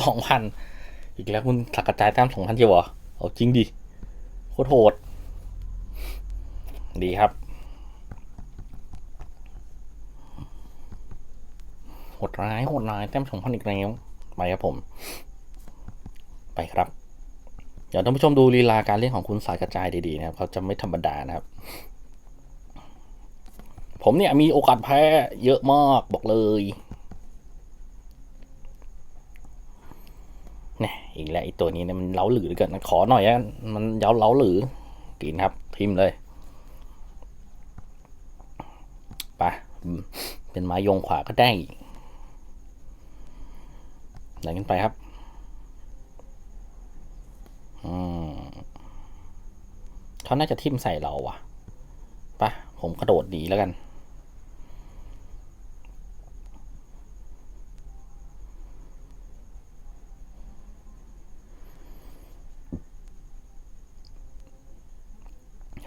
สองพันอีกแล้วคุณสักกระจายแต้มสองพันเจียวเหรอ เอาจริงดิ โคตรโหด ดีครับ โหดร้ายโหดร้ายแต้มสองพันอีกแล้วไปครับผม ไปครับ เดี๋ยวท่านผู้ชมดูลีลาการเล่นของคุณสายกระจายดีๆนะครับ เขาจะไม่ธรรมดานะครับ ผมเนี่ยมีโอกาสแพ้เยอะมากบอกเลย เนี่ยอีกแล้วไอตัวนี้เนี่ยมันเล้าหลือเลือเกินขอหน่อยอะมันเย้าเล้าหลือกินครับพิมพ์เลยไปอืมเป็นไม้ยงขวาก็ได้ไหนกันไปครับอืมเขาน่าจะทิ่มใส่เราว่ะปะผมกระโดดหนีแล้วกัน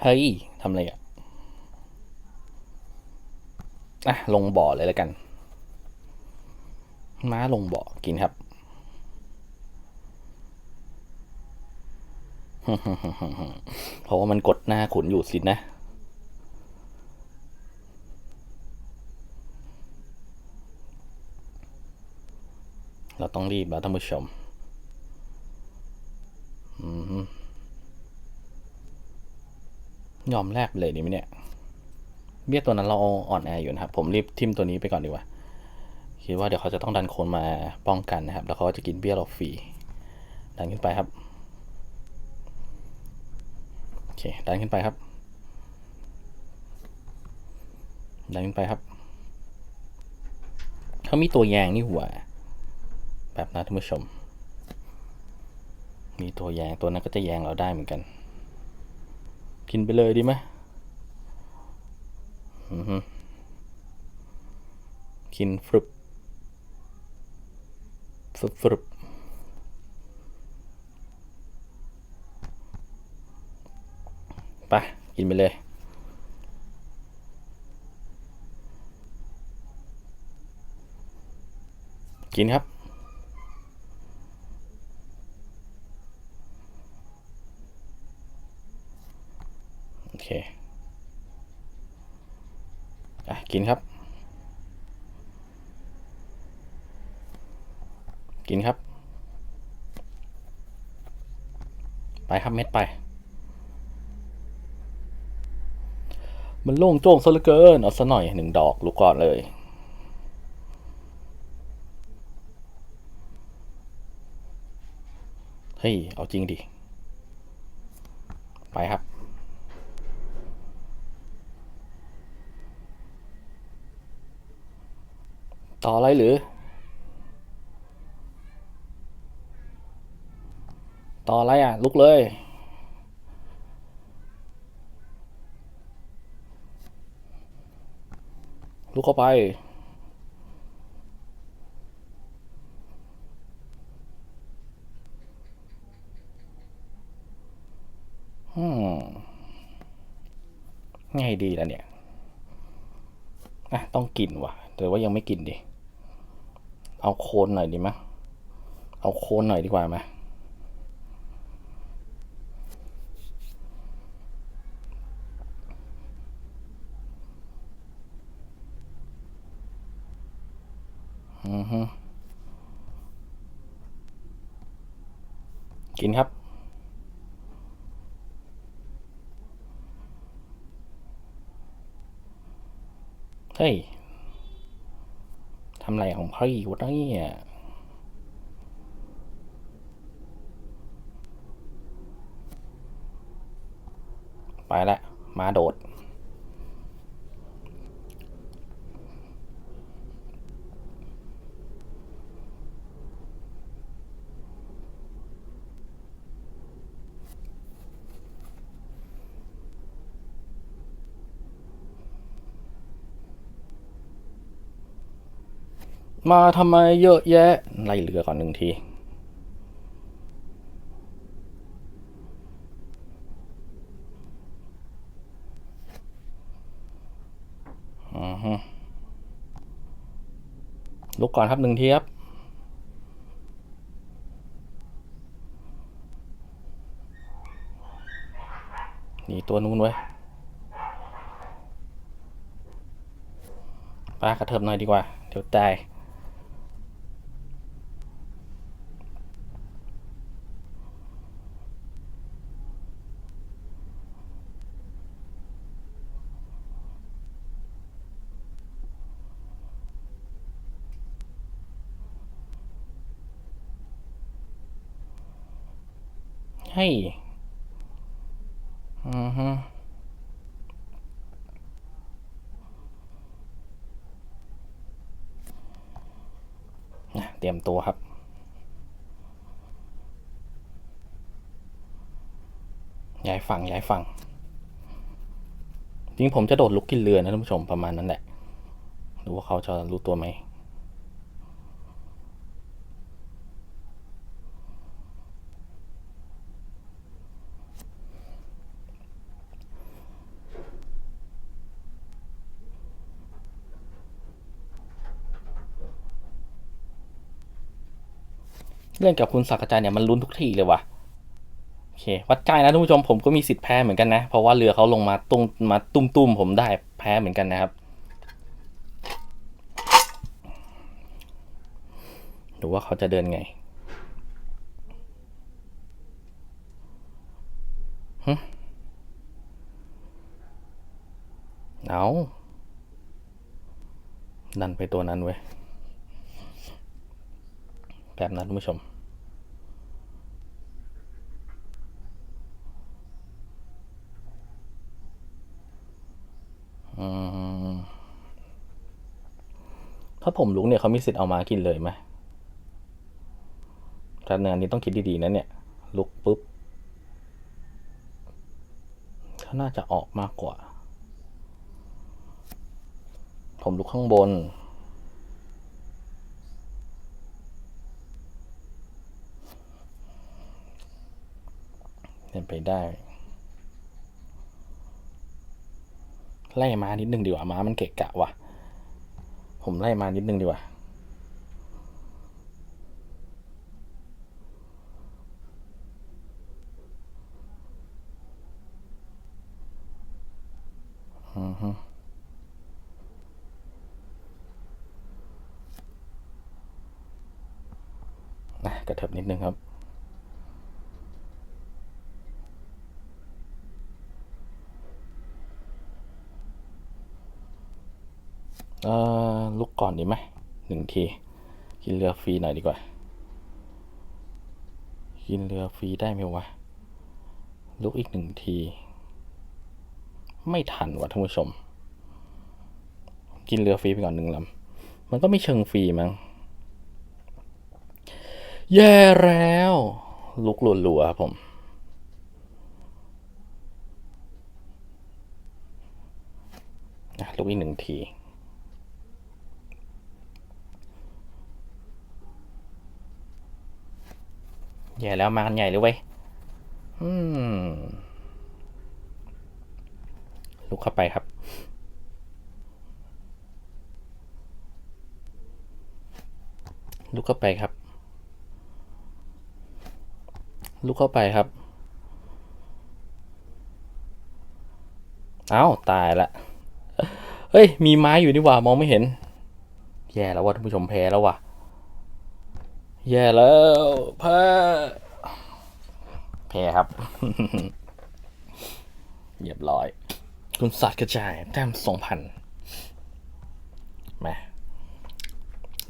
เฮ้ยทำอะไรอะอะลงบ่อเลยแล้วกัน ม้าลงบ่อกินครับเพราะว่ามันกดหน้าขุนอยู่สินะ เราต้องรีบแล้วท่านผู้ชม อืม ยอมแลกเลยดีไหมเนี่ย เบี้ยตัวนั้นเราอ่อนแออยู่นะครับ ผมรีบทิมตัวนี้ไปก่อนดีกว่า คิดว่าเดี๋ยวเขาจะต้องดันโคนมาป้องกันนะครับ แล้วเขาจะกินเบี้ยเราฟรี ดันขึ้นไปครับ โอเค ดันขึ้นไปครับ ดันขึ้นไปครับ เขามีตัวแยงนี่หัว แบบนะท่านผู้ชม มีตัวแยงตัวนั้นก็จะแยงเราได้เหมือนกัน กินไปเลยดีไหมอือฮึกินฟรึบฟรึบฟรึบไปกินไปเลยกินครับ โอเค อะ กินครับ กินครับ ไปครับเม็ดไป มันโล่งโจ้งซะเหลือเกิน เอาซะหน่อยหนึ่งดอกลูกก่อนเลยเฮ้ย เอาจริงดิ ไปครับ ต่ออะไรหรือ ต่ออะไรอะ ลุกเลย ลุกเข้าไปอืมไงดีล่ะเนี่ย อะ ต้องกินว่ะ แต่ว่ายังไม่กินดิ เอาโคนหน่อยดีไหมเอาโคนหน่อยดีกว่ามาอือฮึกินครับ เฮ้ย ทำไรของพี่วะเนี่ยไปละ มาโดด มาทำไมเยอะแยะ ไล่เรือก่อนหนึ่งที ลุกก่อนครับหนึ่งทีครับหนีตัวนู้นไว้ปลากระเทิบหน่อยดีกว่า เดี๋ยวตาย ครับ ย้ายฝั่งย้ายฝั่งจริงผมจะโดดลุกกินเรือนะท่านผู้ชมประมาณนั้นแหละดูว่าเขาจะรู้ตัวไหม เล่นกับคุณศักดิ์ใจเนี่ยมันลุ้นทุกทีเลยว่ะโอเควัดใจนะท่านผู้ชมผมก็มีสิทธิ์แพ้เหมือนกันนะ เพราะว่าเรือเขาลงมาตุ้มมาตุ้มตุ้มๆผมได้แพ้เหมือนกันนะครับดูว่าเขาจะเดินไงเอาดันไปตัวนั้นเว้ยแบบนั้นท่านผู้ชม ถ้าผมลุกเนี่ยเขามีสิทธิ์เอามากินเลยไหมถ้าเนื้อนี้ต้องคิดดีๆนะเนี่ย ลุกปุ๊บเขาน่าจะออกมากกว่า ผมลุกข้างบนเป็นไปได้ ไล่มานิดนึงดีกว่าม้ามันเกะกะว่ะ ผมไล่มานิดนึงดีกว่าอือฮึนะกระเถิบนิดนึงครับ เอ่อลุ ก่อนดีไหมหนึ่งที กินเรือฟรีหน่อยดีกว่า กินเรือฟรีได้ไหมวะ ลุกอีกหนึ่งที ไม่ทันวะท่านผู้ชม กินเรือฟรีไปก่อนหนึ่งลำ มันก็ไม่เชิงฟรีมั้ง แย่แล้ว ลุกรัวๆครับผมลุกอีกหนึ่งที ใหญ่แล้วมากันใหญ่เลยเว้ยอืมลุกเข้าไปครับ ลุกเข้าไปครับ ลุกเข้าไปครับ เอ้า ตายละ เฮ้ย มีไม้อยู่นี่ว่า มองไม่เห็น แย่แล้วว่ะท่านผู้ชมแพ้แล้วว่ะ แย่แล้วแพ้แพ้ครับเรียบร้อย คุณสัตว์กระจายแต้มสองพันมา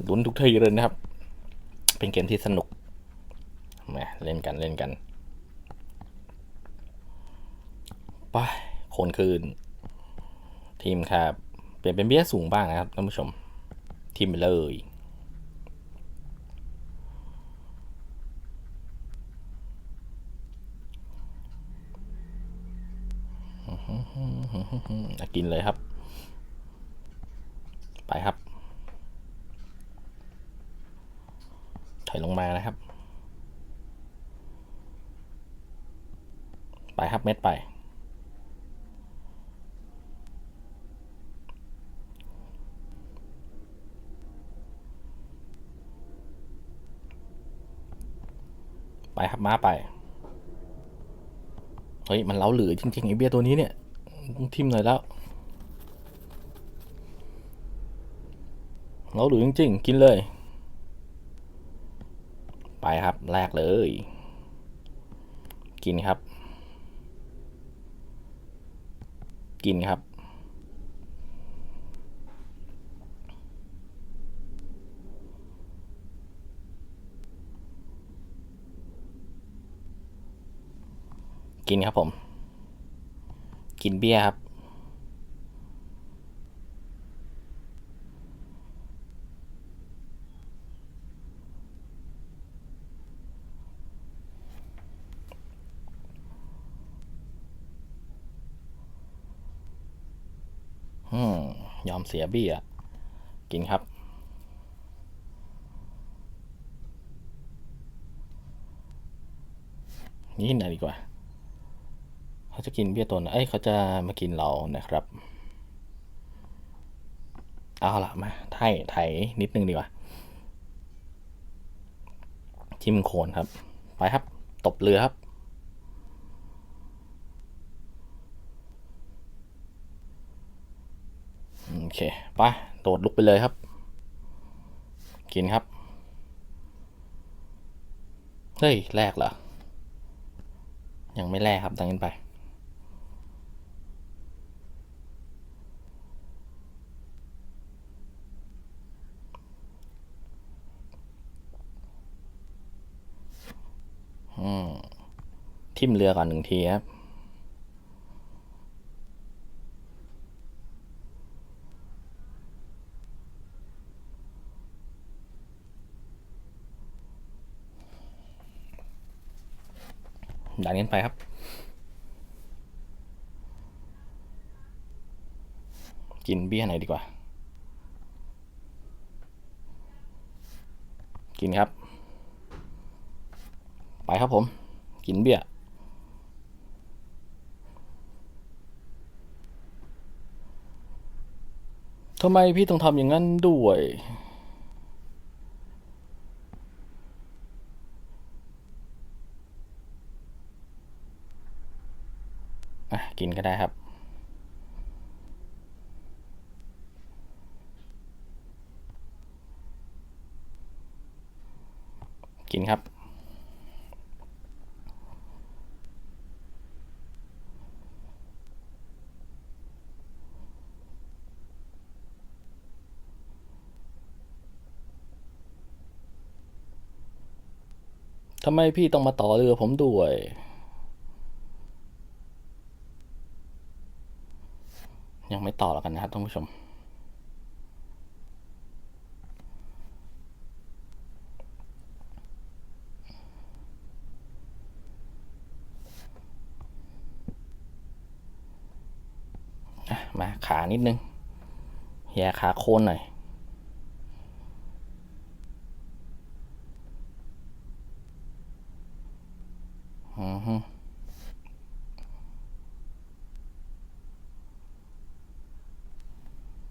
ลุ้นทุกทีเลยนะครับ เป็นเกมที่สนุกมาเล่นกันเล่นกันไปคนคืน ทีมครับ เปลี่ยนเป็นเบี้ยสูงบ้างนะครับท่านผู้ชม ทีมไปเลย อะ กินเลยครับ ไปครับถอยลงมานะครับ ไปครับเม็ดไป ไปครับม้าไป เฮ้ย มันเล้าหลือจริงๆไอเบียตัวนี้เนี่ย ต้องทิมหน่อยแล้วเล้าหลือจริงๆ กินเลย ไปครับแรกเลย กินครับ กินครับ กินครับผม กินเบียร์ครับอืมยอมเสียเบี้ยกินครับ นี่หน่อยดีกว่า เขาจะกินเบี้ยตนเอ้ยเขาจะมากินเรานะครับ เอาละมาไถ่ไถนิดนึงดีกว่าทิมโคนครับ ไปครับ ตบเรือครับโอเคไปโดดลุกไปเลยครับ กินครับ เฮ้ย แรกเหรอ ยังไม่แรกครับดังนั้นไป อืม ทิมเรือก่อนหนึ่งทีครับ ดันกันไปครับกินเบี้ยไหนดีกว่า กินครับ ไปครับผม กินเบี้ย ทำไมพี่ต้องทำอย่างนั้นด้วย อะ กินก็ได้ครับ กินครับ ทำไมพี่ต้องมาต่อเรือผมด้วย ยังไม่ต่อแล้วกันนะครับท่านผู้ชมมาขานิดนึงแย่ขาโคนหน่อย อือฮึ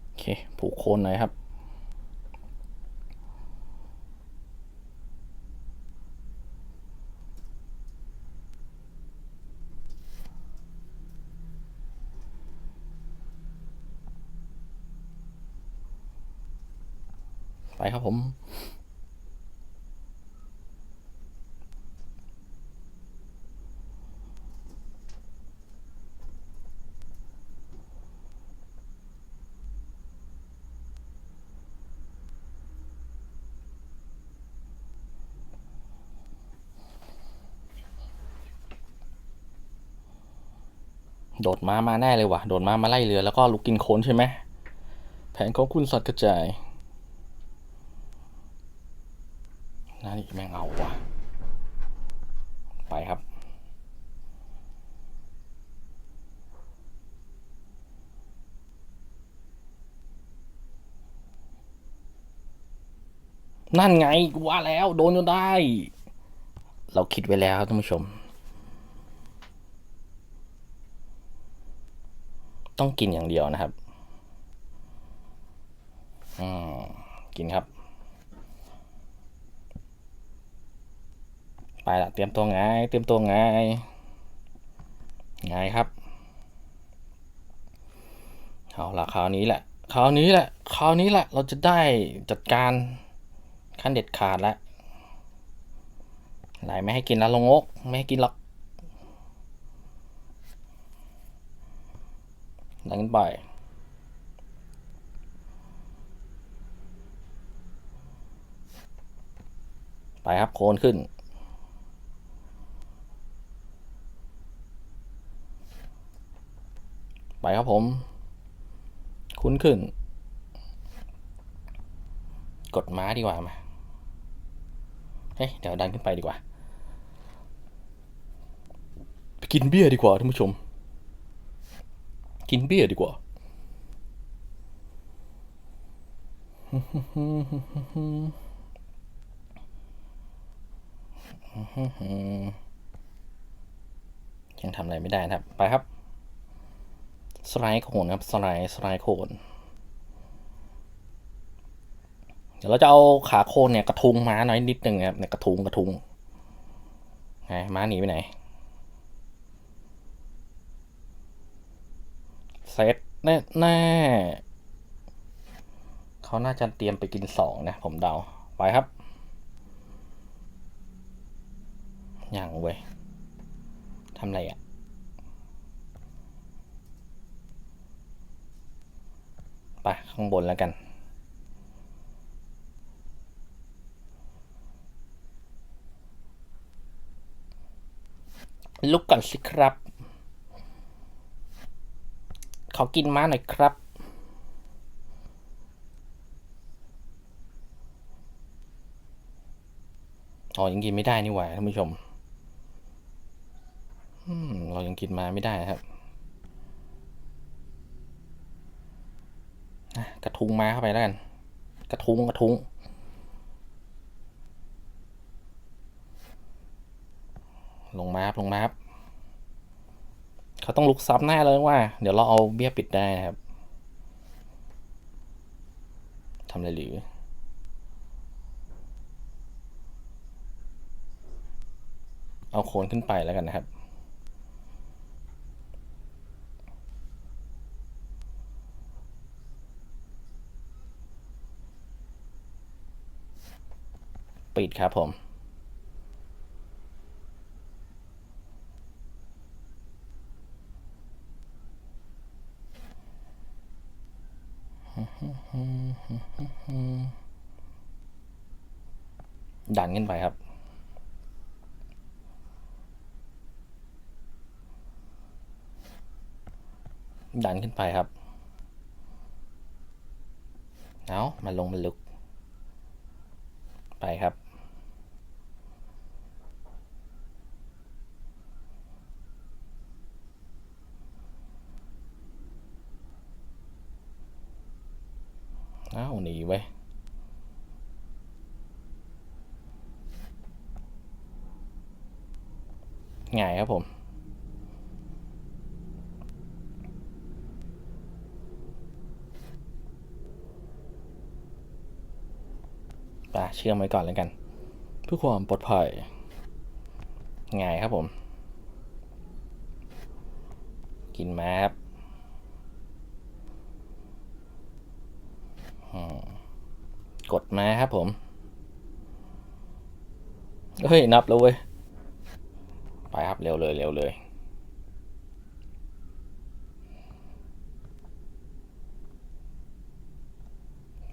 โอเค ผูกโคนหน่อยครับ โดดมามาแน่เลยว่ะ โดดมามาไล่เรือแล้วก็ลุกกินโคนใช่ไหม แผนของคุณสัตว์กระจายนั่นนี่แม่งเอาว่ะ ไปครับ นั่นไงกูว่าแล้วโดนจนได้ เราคิดไว้แล้วท่านผู้ชม ต้องกินอย่างเดียวนะครับอืมกินครับ ไปละเตรียมตัวไงเตรียมตัวไงไงครับเอาละคราวนี้แหละคราวนี้แหละคราวนี้แหละเราจะได้จัดการขั้นเด็ดขาดแล้วไหลไม่ให้กินแล้วลงอกไม่ให้กินหรอก ดังขึ้นไป ไปครับโคนขึ้น ไปครับผม คุ้นขึ้น กดม้าดีกว่ามาเฮ้ยเดี๋ยวดันขึ้นไปดีกว่า ไปกินเบียร์ดีกว่าท่านผู้ชม กินเบียร์ดีกว่า ยังทำอะไรไม่ได้นะครับ ไปครับ สไลด์โคนครับ สไลด์สไลด์โคนเดี๋ยวเราจะเอาขาโคนเนี่ยกระทุงม้าน้อยนิดหนึ่งครับเนี่ยกระทุงกระทุงไงม้าหนีไปไหน เซตแน่แน่เขาน่าจะเตรียมไปกินสองนะ ผมเดา ไปครับ อย่างเว้ยทำไรอะไปข้างบนแล้วกัน ลุกก่อนสิครับ ขอกินม้าหน่อยครับ อ๋อยังกินไม่ได้นี่หว่าท่านผู้ชมเรายังกินมาไม่ได้ครับกระทุงมาเข้าไปแล้วกัน กระทุงกระทุงลงมาครับลงมาครับ เขาต้องลุกซับหน้าเลยว่า เดี๋ยวเราเอาเบี้ยปิดได้นะครับทำอะไรหรือเอาโคนขึ้นไปแล้วกันนะครับปิดครับผม ดันขึ้นไปครับ ดันขึ้นไปครับ เอามาลงมาลุกไปครับ เอาหนีไว้ง่ายครับผม ไปเชื่อมไว้ก่อนแล้วกัน เพื่อความปลอดภัยง่ายครับผม กินมาครับอืมกดมาครับผม เฮ้ย นับแล้วเว้ย ไปครับ เร็วเลยเร็วเลย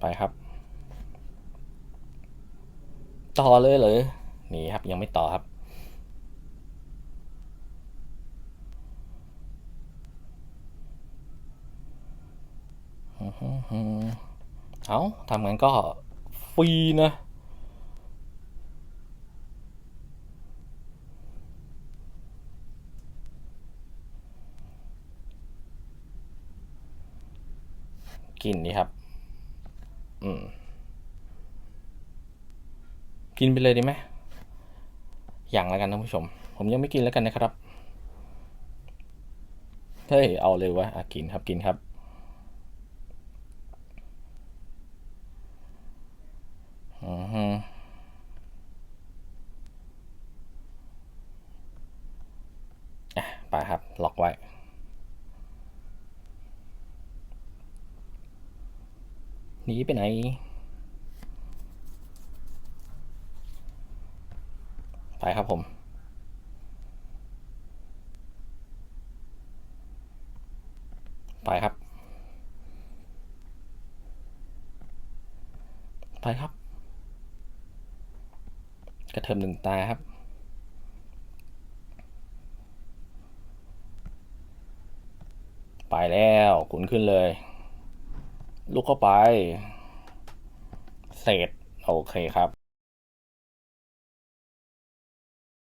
ไปครับ ต่อเลยเหรอนี่ครับยังไม่ต่อครับ เอาทำงั้นก็ฟรีนะกินดีครับ อืม กินไปเลยดีไหมอย่างแล้วกันท่านผู้ชม ผมยังไม่กินแล้วกันนะครับเฮ้ยเอาเลยวะะกินครับกินครับ อือฮึอะไปครับ ล็อกไว้หนีไปไหน ไปครับผม ไปครับ ไปครับ กระเทิมหนึ่งตาครับไปแล้วขุนขึ้นเลย ลุกเข้าไป เสร็จ โอเคครับ